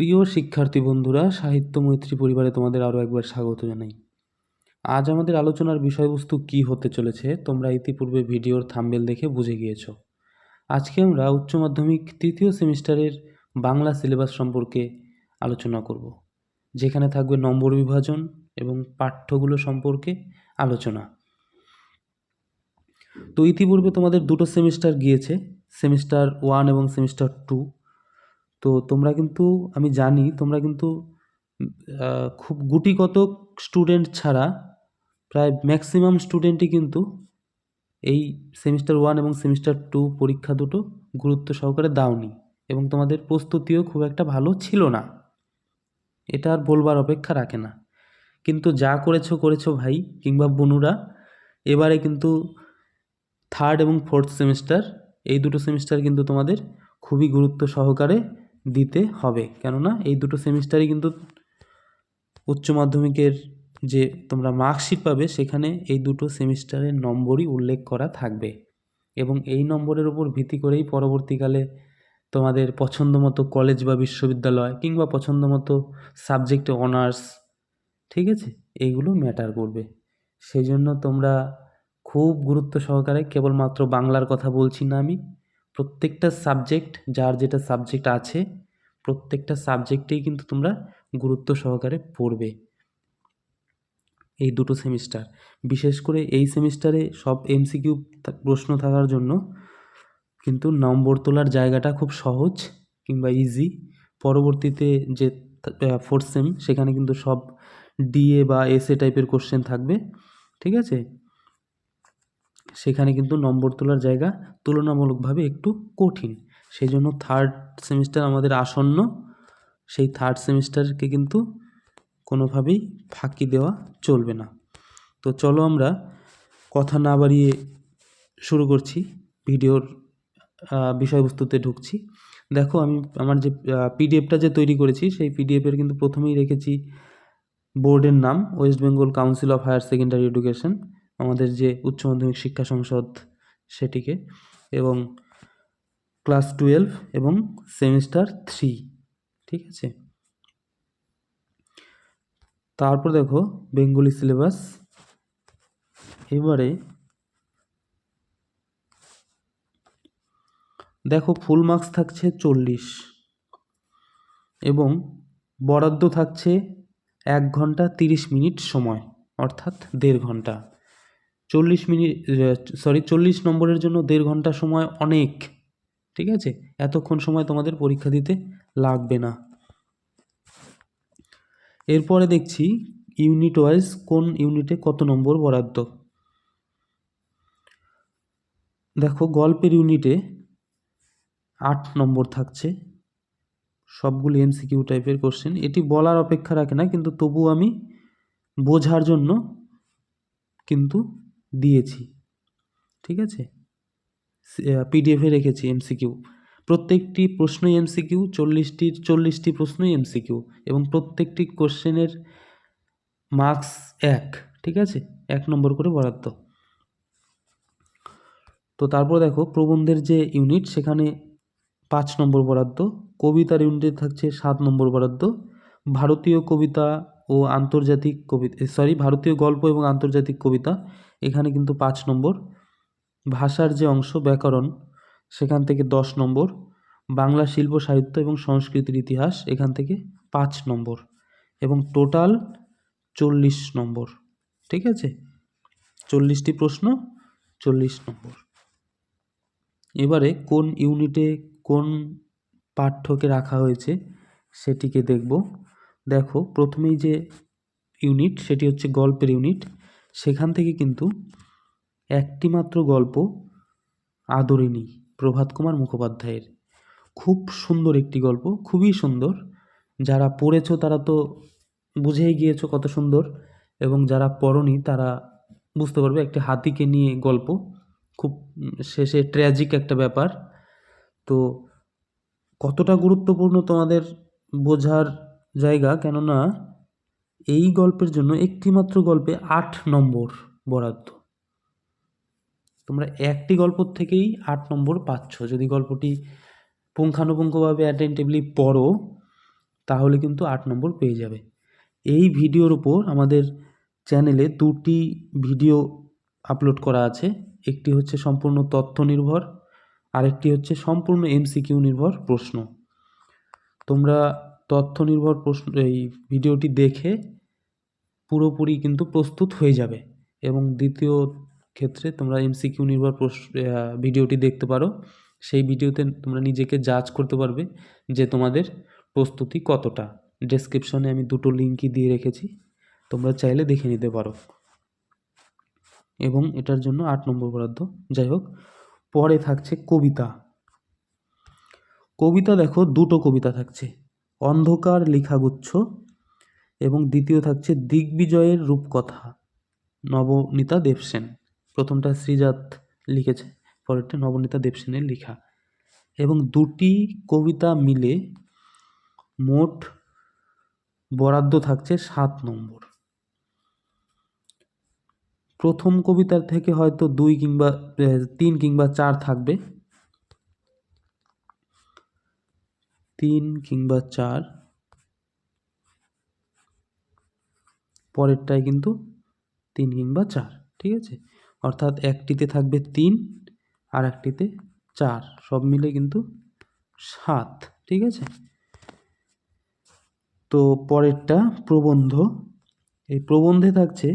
প্রিয় শিক্ষার্থী বন্ধুরা, সাহিত্য মৈত্রী পরিবারে তোমাদের আরও একবার স্বাগত জানাই। আজ আমাদের আলোচনার বিষয়বস্তু কি হতে চলেছে, তোমরা ইতিপূর্বে ভিডিওর থাম্বেল দেখে বুঝে গিয়েছো। আজকে আমরা উচ্চ মাধ্যমিক তৃতীয় সেমিস্টারের বাংলা সিলেবাস সম্পর্কে আলোচনা করব, যেখানে থাকবে নম্বর বিভাজন এবং পাঠ্যগুলো সম্পর্কে আলোচনা। তো ইতিপূর্বে তোমাদের দুটো সেমিস্টার গিয়েছে, সেমিস্টার ওয়ান এবং সেমিস্টার টু। তো তোমরা কিন্তু, আমি জানি তোমরা কিন্তু খুব গুটি কতক স্টুডেন্ট ছাড়া প্রায় ম্যাক্সিমাম স্টুডেন্টই কিন্তু এই সেমিস্টার ওয়ান এবং সেমিস্টার টু পরীক্ষা দুটো গুরুত্ব সহকারে দাওনি এবং তোমাদের প্রস্তুতিও খুব একটা ভালো ছিল না। এটা আর বলবার অপেক্ষা রাখে না। কিন্তু যা করেছ করেছ ভাই কিংবা বনুরা, এবারে কিন্তু থার্ড এবং ফোর্থ সেমিস্টার এই দুটো সেমিস্টার কিন্তু তোমাদের খুবই গুরুত্ব সহকারে দিতে হবে। কেননা এই দুটো সেমিস্টারই কিন্তু উচ্চ মাধ্যমিকের যে তোমরা মার্কশিট পাবে, সেখানে এই দুটো সেমিস্টারের নম্বরই উল্লেখ করা থাকবে। এবং এই নম্বরের উপর ভিত্তি করেই পরবর্তীকালে তোমাদের পছন্দ মতো কলেজ বা বিশ্ববিদ্যালয় কিংবা পছন্দ মতো সাবজেক্টে অনার্স, ঠিক আছে? এইগুলো ম্যাটার করবে। সেই জন্য তোমরা খুব গুরুত্ব সহকারে কেবলমাত্র বাংলার কথা বলছি না আমি প্রত্যেকটা সাবজেক্ট যার যেটা সাবজেক্ট আছে, প্রত্যেকটা সাবজেক্টেই কিন্তু তোমরা গুরুত্ব সহকারে পড়বে। এই দুটো সেমিস্টার বিশেষ করে এই সেমিস্টারে সব এমসিকিউ প্রশ্ন থাকার জন্য কিন্তু নম্বর তোলার জায়গাটা খুব সহজ কিংবা ইজি পরবর্তীতে যে ফোর্থ সেম সেখানে কিন্তু সব ডিএ বা এসএ টাইপের কোশ্চেন থাকবে। ঠিক আছে? সেখানে কিন্তু নম্বর তোলার জায়গা তুলনামূলকভাবে একটু কঠিন। সেই জন্য থার্ড সেমিস্টার আমাদের আসন্ন, সেই থার্ড সেমিস্টারকে কিন্তু কোনোভাবেই ফাঁকি দেওয়া চলবে না। তো চলো আমরা কথা না বাড়িয়ে শুরু করছি, ভিডিওর বিষয়বস্তুতে ঢুকছি। দেখো আমি আমার যে পিডিএফটা যে তৈরি করেছি, সেই পিডিএফের কিন্তু প্রথমেই রেখেছি বোর্ডের নাম West Bengal council of higher secondary education আমাদের যে উচ্চ মাধ্যমিক শিক্ষা সংসদ সেটিকে এবং ক্লাস টুয়েলভ এবং সেমিস্টার থ্রি, ঠিক আছে? তারপর দেখো বেঙ্গলি সিলেবাস। এবারে দেখো ফুল মার্কস থাকছে চল্লিশ এবং বরাদ্দ থাকছে এক ঘণ্টা তিরিশ মিনিট সময়, অর্থাৎ দেড় ঘণ্টা। চল্লিশ মিনিট সরি চল্লিশ নম্বরের জন্য দেড় ঘণ্টা সময় অনেক, ঠিক আছে? এতক্ষণ সময় তোমাদের পরীক্ষা দিতে লাগবে না। এরপরে দেখছি ইউনিট ওয়াইজ কোন ইউনিটে কত নম্বর বরাদ্দ? দেখো, গল্পের ইউনিটে আট নম্বর থাকছে। সবগুলি এমসিকিউ টাইপের কোশ্চেন এটি বলার অপেক্ষা রাখে না, কিন্তু তবু আমি বোঝার জন্য কিন্তু দিয়েছি। ঠিক আছে? পিডিএফে রেখেছি এমসিকিউ প্রত্যেকটি প্রশ্নই এমসিকিউ চল্লিশটির চল্লিশটি প্রশ্নই এমসিকিউ এবং প্রত্যেকটি কোশ্চেনের মার্কস এক। ঠিক আছে? এক নম্বর করে বরাদ্দ। তো তারপর দেখো, প্রবন্ধের যে ইউনিট, সেখানে পাঁচ নম্বর বরাদ্দ, কবিতার ইউনিটে থাকছে সাত নম্বর বরাদ্দ, ভারতীয় কবিতা ও আন্তর্জাতিক কবিতা সরি ভারতীয় গল্প এবং আন্তর্জাতিক কবিতা এখানে কিন্তু পাঁচ নম্বর। ভাষার যে অংশ, ব্যাকরণ, সেখান থেকে দশ নম্বর। বাংলা শিল্প, সাহিত্য এবং সংস্কৃতির ইতিহাস, এখান থেকে পাঁচ নম্বর। এবং টোটাল চল্লিশ নম্বর। ঠিক আছে? চল্লিশটি প্রশ্ন, চল্লিশ নম্বর। এবারে কোন ইউনিটে কোন পাঠ্যকে রাখা হয়েছে, সেটিকে দেখব। দেখো, প্রথমেই যে ইউনিট, সেটি হচ্ছে গল্পের ইউনিট। সেখান থেকে কিন্তু একটি মাত্র গল্প আদরিণী প্রভাত কুমার মুখোপাধ্যায়ের। খুব সুন্দর একটি গল্প, খুবই সুন্দর। যারা পড়েছো তারা তো বুঝেই গিয়েছো কত সুন্দর এবং যারা পড়নি তারা বুঝতে পারবে একটি হাতিকে নিয়ে গল্প। খুব শেষে ট্র্যাজিক একটা ব্যাপার। তো কতটা গুরুত্বপূর্ণ তোমাদের বোঝার জায়গা? কেননা এই গল্পের জন্য একটিমাত্র গল্পে আট নম্বর বরাদ্দ। তোমরা একটি গল্প থেকেই আট নম্বর পাচ্ছ। যদি গল্পটি পুঙ্খানুপুঙ্খভাবে অ্যাটেন্টিভলি পড়ো, তাহলে কিন্তু আট নম্বর পেয়ে যাবে। এই ভিডিওর উপর আমাদের চ্যানেলে দুটি ভিডিও আপলোড করা আছে। একটি হচ্ছে সম্পূর্ণ তথ্য নির্ভর আরেকটি হচ্ছে সম্পূর্ণ এমসিকিউ নির্ভর প্রশ্ন। তোমরা তথ্য নির্ভর প্রশ্ন, এই ভিডিওটি দেখে পুরোপুরি কিন্তু প্রস্তুত হয়ে যাবে। এবং দ্বিতীয় ক্ষেত্রে তোমরা এমসিকিউ নির্ভর ভিডিওটি দেখতে পারো। সেই ভিডিওতে তোমরা নিজেকে জাজ করতে পারবে যে তোমাদের প্রস্তুতি কতটা। ডেসক্রিপশনে আমি দুটো লিঙ্কই দিয়ে রেখেছি। তোমরা চাইলে দেখে নিতে পারো। এবং এটার জন্য আট নম্বর বরাদ্দ। যাই হোক, পরে থাকছে কবিতা। কবিতা দেখো, দুটো কবিতা থাকছে। অন্ধকার লেখাগুচ্ছ এবং দ্বিতীয় থাকছে দিগ্বিজয়ের রূপকথা। নবনীতা দেবসেন। প্রথমটা শ্রীজাত লিখেছে, পরেরটা নবনীতা দেবসেনের লেখা। এবং দুটি কবিতা মিলে মোট বরাদ্দ থাকছে সাত নম্বর। প্রথম কবিতার থেকে হয়তো দুই কিংবা তিন কিংবা চার থাকবে। তিন কিংবা চার। পরেরটায় কিন্তু তিন কিংবা চার, ঠিক আছে? অর্থাৎ একটিতে থাকবে তিন আর একটিতে চার, সব মিলে কিন্তু সাত, ঠিক আছে? তো পরেরটা প্রবন্ধ। এই প্রবন্ধে থাকছে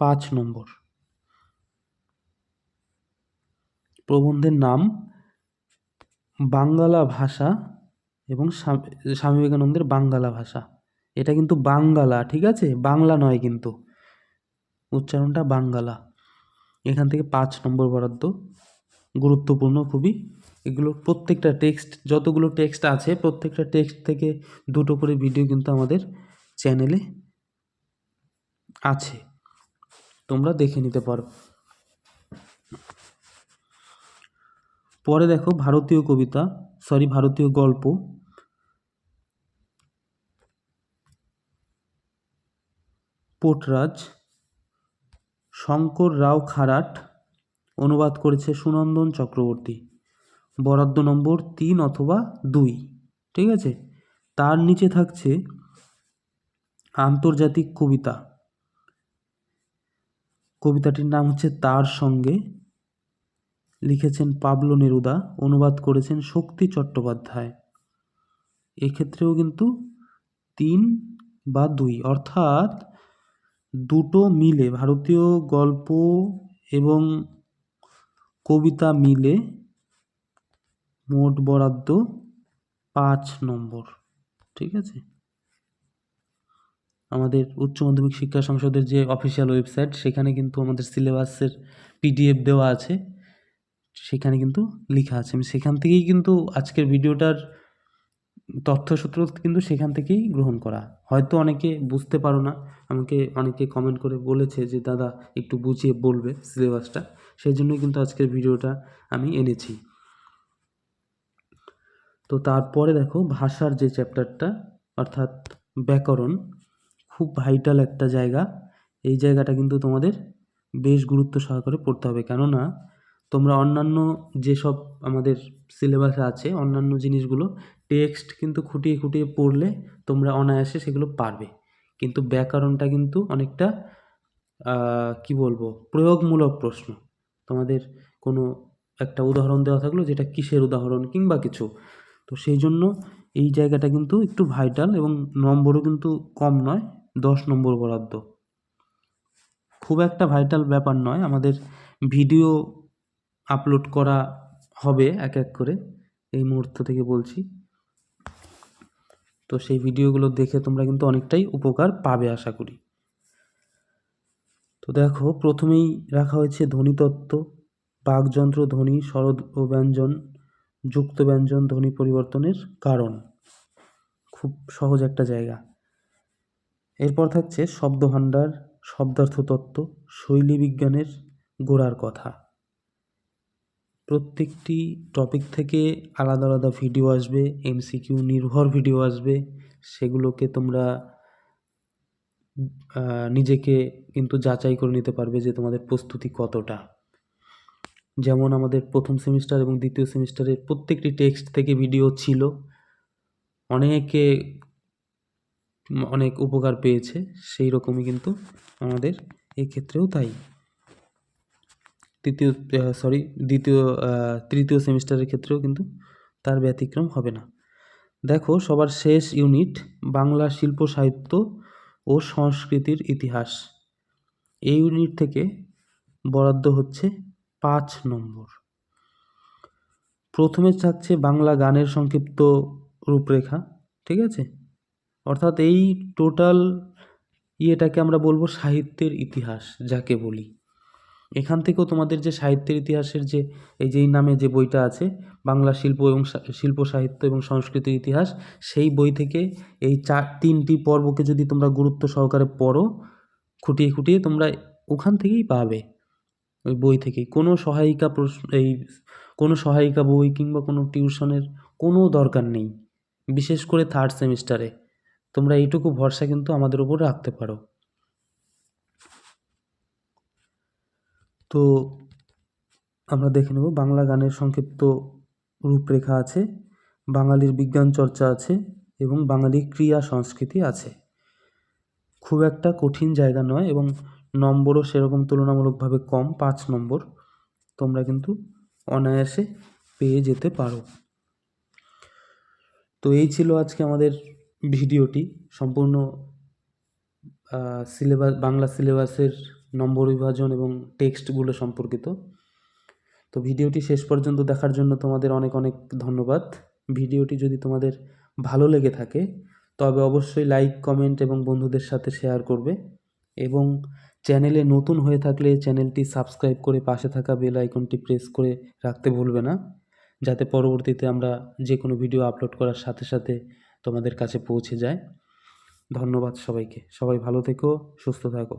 পাঁচ নম্বর। প্রবন্ধের নাম বাঙ্গালা ভাষা এবং স্বামী বিবেকানন্দের বাঙ্গালা ভাষা। এটা কিন্তু বাঙ্গালা, ঠিক আছে? বাংলা নয় কিন্তু। উচ্চারণটা বাঙ্গালা। এখান থেকে পাঁচ নম্বর বরাদ্দ। গুরুত্বপূর্ণ খুবই। এগুলোর প্রত্যেকটা টেক্সট, যতগুলো টেক্সট আছে, প্রত্যেকটা টেক্সট থেকে দুটো করে ভিডিও কিন্তু আমাদের চ্যানেলে আছে। তোমরা দেখে নিতে পারো। পরে দেখো ভারতীয় কবিতা সরি ভারতীয় গল্প। পোটরাজ, শঙ্কর রাও খারাট, অনুবাদ করেছে সুনন্দন চক্রবর্তী। বরাদ্দ নম্বর তিন অথবা দুই, ঠিক আছে? তার নিচে থাকছে আন্তর্জাতিক কবিতা। কবিতাটির নাম হচ্ছে তার সঙ্গে লিখেছেন পাবলো নেরুদা, অনুবাদ করেছেন শক্তি চট্টোপাধ্যায়। এক্ষেত্রেও কিন্তু তিন বা দুই, অর্থাৎ দুটো মিলে, ভারতীয় গল্প এবং কবিতা মিলে মোট বরাদ্দ পাঁচ নম্বর, ঠিক আছে? আমাদের উচ্চ মাধ্যমিক শিক্ষা সংসদের যে অফিসিয়াল ওয়েবসাইট, সেখানে কিন্তু আমাদের সিলেবাসের পিডিএফ দেওয়া আছে। সেখানে কিন্তু লেখা আছে। আমি সেখান থেকেই কিন্তু আজকের ভিডিওটার তথ্যসূত্র কিন্তু সেখান থেকেই গ্রহণ করা। হয়তো অনেকে বুঝতে পারো না। আমাকে অনেকে কমেন্ট করে বলেছে যে, দাদা, একটু বুঝিয়ে বলবে সিলেবাসটা সেই জন্যই কিন্তু আজকের ভিডিওটা আমি এনেছি। তো তারপরে দেখো, ভাষার যে চ্যাপ্টারটা অর্থাৎ ব্যাকরণ, খুব ভাইটাল একটা জায়গা। এই জায়গাটা কিন্তু তোমাদের বেশ গুরুত্ব সহকারে পড়তে হবে। কেননা তোমরা অন্যান্য যেসব আমাদের সিলেবাসে আছে, অন্যান্য জিনিসগুলো টেক্সট কিন্তু খুঁটিয়ে খুঁটিয়ে পড়লে তোমরা অনায়াসে সেগুলো পারবে। কিন্তু ব্যাকরণটা কিন্তু অনেকটা কি বলব, প্রয়োগমূলক প্রশ্ন। তোমাদের কোনো একটা উদাহরণ দেওয়া থাকল যেটা কিসের উদাহরণ কিংবা কিছু। তো সেই জন্য এই জায়গাটা কিন্তু একটু ভাইটাল এবং নম্বরও কিন্তু কম নয়, দশ নম্বর বরাদ্দ। খুব একটা ভাইটাল ব্যাপার নয়। আমাদের ভিডিও আপলোড করা হবে এক এক করে, এই মুহূর্ত থেকে বলছি। তো সেই ভিডিওগুলো দেখে তোমরা কিন্তু অনেকটাই উপকার পাবে আশা করি। তো দেখো, প্রথমেই রাখা হয়েছে ধ্বনিতত্ত্ব, বাকযন্ত্র, ধ্বনি স্বরদ ও ব্যঞ্জন, যুক্ত ব্যঞ্জন, ধ্বনি পরিবর্তনের কারণ। খুব সহজ একটা জায়গা। এরপর থাকছে শব্দভাণ্ডার শব্দার্থ তত্ত্ব শৈলী বিজ্ঞানের গোড়ার কথা। প্রত্যেকটি টপিক থেকে আলাদা আলাদা ভিডিও আসবে এমসিকিউ নির্ভর ভিডিও আসবে, সেগুলোকে তোমরা নিজেকে কিন্তু যাচাই করে নিতে পারবে যে তোমাদের প্রস্তুতি কতটা। যেমন আমাদের প্রথম সেমিস্টার এবং দ্বিতীয় সেমিস্টারের প্রত্যেকটি টেক্সট থেকে ভিডিও ছিল। অনেকে অনেক উপকার পেয়েছে সেই রকমই কিন্তু আমাদের এই ক্ষেত্রেও তাই। তৃতীয় সরি দ্বিতীয় তৃতীয় সেমিস্টারের ক্ষেত্রেও কিন্তু তার ব্যতিক্রম হবে না। দেখো, সবার শেষ ইউনিট বাংলা শিল্প সাহিত্য ও সংস্কৃতির ইতিহাস। এই ইউনিট থেকে বরাদ্দ হচ্ছে পাঁচ নম্বর। প্রথমে থাকছে বাংলা গানের সংক্ষিপ্ত রূপরেখা, ঠিক আছে? অর্থাৎ এই টোটাল ইয়েটাকে আমরা বলব সাহিত্যের ইতিহাস, যাকে বলি। এখান থেকেও তোমাদের যে সাহিত্যের ইতিহাসের যে, এই যেই নামে যে বইটা আছে, বাংলা শিল্প এবং শিল্প সাহিত্য এবং সংস্কৃতির ইতিহাস, সেই বই থেকে এই চার, তিনটি পর্বকে যদি তোমরা গুরুত্ব সহকারে পড়ো, খুঁটিয়ে খুঁটিয়ে তোমরা ওখান থেকেই পাবে ওই বই থেকেই কোনো সহায়িকা প্রশ্ন, এই কোনো সহায়িকা বই কিংবা কোনো টিউশনের কোনো দরকার নেই, বিশেষ করে থার্ড সেমিস্টারে তোমরা এইটুকু ভরসা কিন্তু আমাদের উপর রাখতে পারো। তো আমরা দেখে নেব। বাংলা গানের সংক্ষিপ্ত রূপরেখা আছে, বাঙালির বিজ্ঞান চর্চা আছে এবং বাঙালির ক্রিয়া সংস্কৃতি আছে। খুব একটা কঠিন জায়গা নয় এবং নম্বরও সেরকম তুলনামূলকভাবে কম, পাঁচ নম্বর। তোমরা কিন্তু অনায়াসে পেয়ে যেতে পারো। তো এই ছিল আজকে আমাদের ভিডিওটি। সম্পূর্ণ সিলেবাস, বাংলা সিলেবাসের নম্বর বিভাজন এবং টেক্সটগুলো সম্পর্কিত। তো ভিডিওটি শেষ পর্যন্ত দেখার জন্য তোমাদের অনেক অনেক ধন্যবাদ। ভিডিওটি যদি তোমাদের ভালো লেগে থাকে, তবে অবশ্যই লাইক, কমেন্ট এবং বন্ধুদের সাথে শেয়ার করবে এবং চ্যানেলে নতুন হয়ে থাকলে চ্যানেলটি সাবস্ক্রাইব করে পাশে থাকা বেল আইকনটি প্রেস করে রাখতে ভুলবে না, যাতে পরবর্তীতে আমরা যে কোনো ভিডিও আপলোড করার সাথে সাথে তোমাদের কাছে পৌঁছে যায়। ধন্যবাদ সবাইকে। সবাই ভালো থেকো, সুস্থ থাকো।